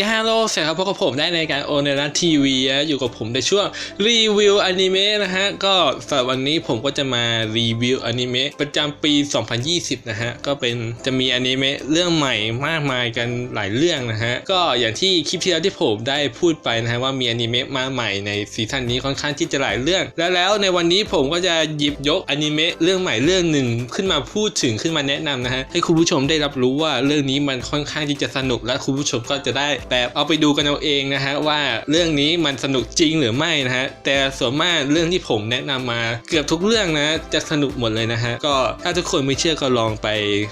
ยาโลเสร็จครับพบกับผมได้ในการโอเนรัทีวีอยู่กับผมในช่วงรีวิวอนิเมะนะฮะ ก็สำหรับวันนี้ผมก็จะมารีวิวอนิเมะประจำปี 2020 นะฮะ ก็เป็นจะมีอนิเมะเรื่องใหม่มากมายกันหลายเรื่องนะฮะ ก็อย่างที่คลิปที่แล้วที่ผมได้พูดไปนะฮะ ว่ามีอนิเมะมาใหม่ในซีซั่นนี้ค่อนข้างที่จะหลายเรื่อง แล้วแล้วในวันนี้ผมก็จะหยิบยกอนิเมะเรื่องใหม่เรื่องหนึ่งขึ้นมาพูดถึงขึ้นมาแนะนำนะฮะให้คุณผู้ชมได้รับรู้ว่าเรื่องนี้มันค่อนข้างที่จะสนุกและคุณผู้ชมก็จะได้แบบเอาไปดูกันเอาเองนะฮะว่าเรื่องนี้มันสนุกจริงหรือไม่นะฮะแต่ส่วนมากเรื่องที่ผมแนะนำมาเกือบทุกเรื่องนะจะสนุกหมดเลยนะฮะก็ถ้าทุกคนไม่เชื่อก็ลองไป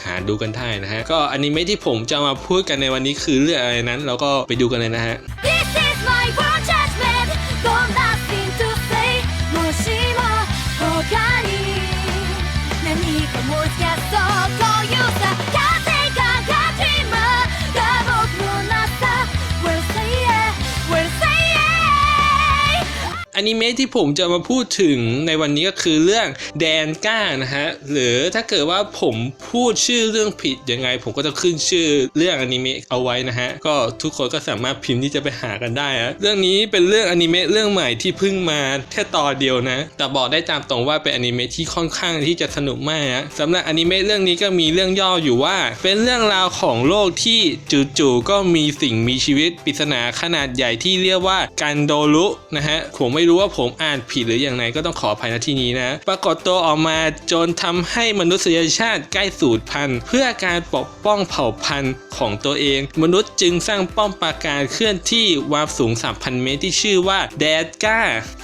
หาดูกันได้นะฮะก็อนิเมะที่ผมจะมาพูดกันในวันนี้คือเรื่องอะไรนั้น เราก็ไปดูกันเลยนะฮะ This is my world judgment Got nothing to say もしも他に何かもしかそうという นิเมะที่ผมจะมาพูดถึงในวันนี้ก็คือเรื่องแดนก้านะฮะหรือถ้าเกิดว่าผมพูดชื่อเรื่องผิดยังไง ผมก็จะขึ้นชื่อเรื่องอนิเมะเอาไว้นะฮะก็ทุกคนก็สามารถพิมพ์ที่จะไปหากันได้ฮะเรื่องนี้เป็นเรื่องอนิเมะเรื่องใหม่ที่เพิ่งมาแค่ตอนเดียวนะ แต่บอกได้ตามตรงว่าเป็นอนิเมะที่ค่อนข้างที่จะสนุกมากฮะสำหรับอนิเมะเรื่องนี้ก็มีเรื่องย่ออยู่ว่า เป็นเรื่องราวของโลกที่จู่ๆก็มีสิ่งมีชีวิตปริศนาขนาดใหญ่ที่เรียกว่ากันโดรุนะฮะผมไม่รูู้้ว่าผมอ่านผิดหรืออย่างไรก็ต้องขออภัยณที่นี้นะ ปรากฏตัวออกมาจนทำให้มนุษยชาติใกล้สูญพันธุ์ เพื่อการปกป้องเผ่าพันธุ์ของตัวเอง มนุษย์จึงสร้างป้อมปราการเคลื่อนที่วาบสูง 3,000 เมตรที่ชื่อว่าแดดก้า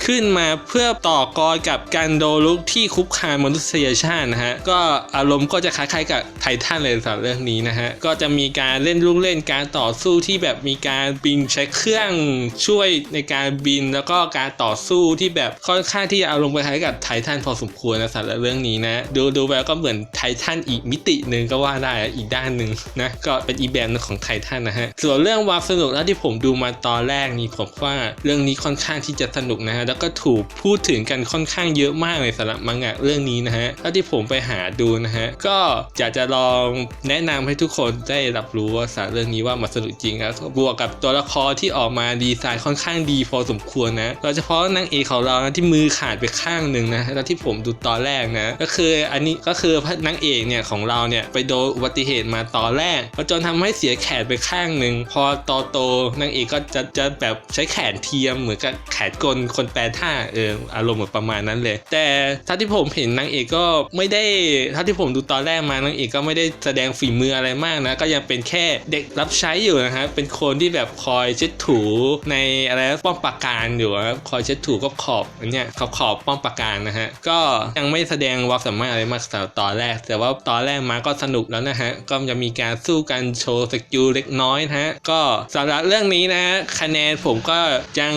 ขึ้นมาเพื่อต่อกรกับกันโดรุกที่คุกคามมนุษยชาตินะฮะก็อารมณ์ก็จะคล้ายๆกับไททันเลยสำหรับเรื่องนี้นะฮะก็จะมีการเล่นลูกเล่นการต่อสู้ที่แบบมีการบินใช้เครื่องช่วยในการบินแล้วก็การต่อสู้ที่แบบค่อนข้างที่จะเอารมณ์คล้ายกับไททันพอสมควรนะสำหรับเรื่องนี้นะ ดูดูแบบก็เหมือนไททันอีกมิติหนึ่งก็ว่าได้อีกด้านหนึ่งนะก็เป็นอีแบนของไททันนะฮะส่วนเรื่องวาสนุกแล้วที่ผมดูมาตอนแรกนี่ผมว่าเรื่องนี้ค่อนข้างที่จะสนุกนะฮะแล้วก็ถูกพูดถึงกันค่อนข้างเยอะมากเลยสำหรับมังงะเรื่องนี้นะฮะแล้วที่ผมไปหาดูนะฮะก็อยากจะลองแนะนำให้ทุกคนได้รับรู้ว่าสารเรื่องนี้ว่ามันสนุกจริงนะบวกกับตัวละครที่ออกมาดีไซน์ค่อนข้างดีพอสมควรนะโดยเฉพาะนางเอกของเรานะที่มือขาดไปข้างหนึ่งนะแล้วที่ผมดูตอนแรกนะ ก็คืออันนี้ก็คือพระนางเอกเนี่ยของเราเนี่ยไปโดนอุบัติเหตุมาตอนแรกจนทำให้เสียแขนไปข้างหนึ่งพอโตโตนางเอกก็จะจะแบบใช้แขนเทียมเหมือนกับแขนกลคนแปลท่าเอออารมณ์เหมือนประมาณนั้นเลย แต่ถ้าที่ผมเห็นนางเอกก็ไม่ได้ถ้าที่ผมดูตอนแรกมานางเอกก็ไม่ได้แสดงฝีมืออะไรมากนะก็ยังเป็นแค่เด็กรับใช้อยู่นะฮะเป็นคนที่แบบคอยเช็ดถูในอะไรป้อมปราการอยู่นะคอยเช็ดถูกก็ขอบอันเนี้ยขอบขอบป้อมปราการนะฮะก็ยังไม่แสดงความสามารถอะไรมากสำหรับตอนแรก แต่ว่าตอนแรกมาก็สนุกแล้วนะฮะก็จะมีการสู้กันโชว์สกิลเล็กน้อยนะฮะก็สำหรับเรื่องนี้นะคะแนนผมก็ยัง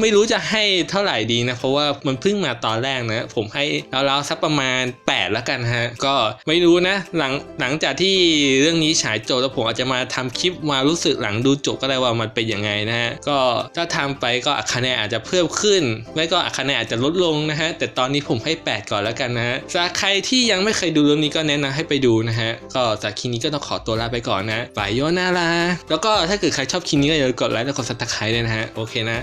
ไม่รู้จะให้เท่าไหร่ดีนะเพราะว่ามันเพิ่งมาตอนแรกนะผมให้ราวๆสักประมาณ 8 แล้วกันฮะก็ไม่รู้นะหลังหลังจากที่เรื่องนี้ฉายจบแล้วผมอาจจะมาทำคลิปมารู้สึกหลังดูจบก็ได้ว่ามันเป็นยังไงนะฮะก็ถ้าทำไปก็คะแนนอาจจะเพิ่มขึ้น ไม่ก็คะแนนอาจจะลดลงนะฮะ แต่ตอนนี้ผมให้ 8 ก่อนแล้วกันนะฮะสำหรับใครที่ยังไม่เคยดูเรื่องนี้ก็แนะนำให้ไปดูนะฮะ ก็จากคลิปนี้ก็ต้องขอตัวลาไปก่อนนะบายโยนาลาแล้วก็ถ้าเกิดใครชอบคลิปนี้ก็อย่าลืมกดไลค์และกดซับสไครต์ด้วยนะฮะ โอเคนะ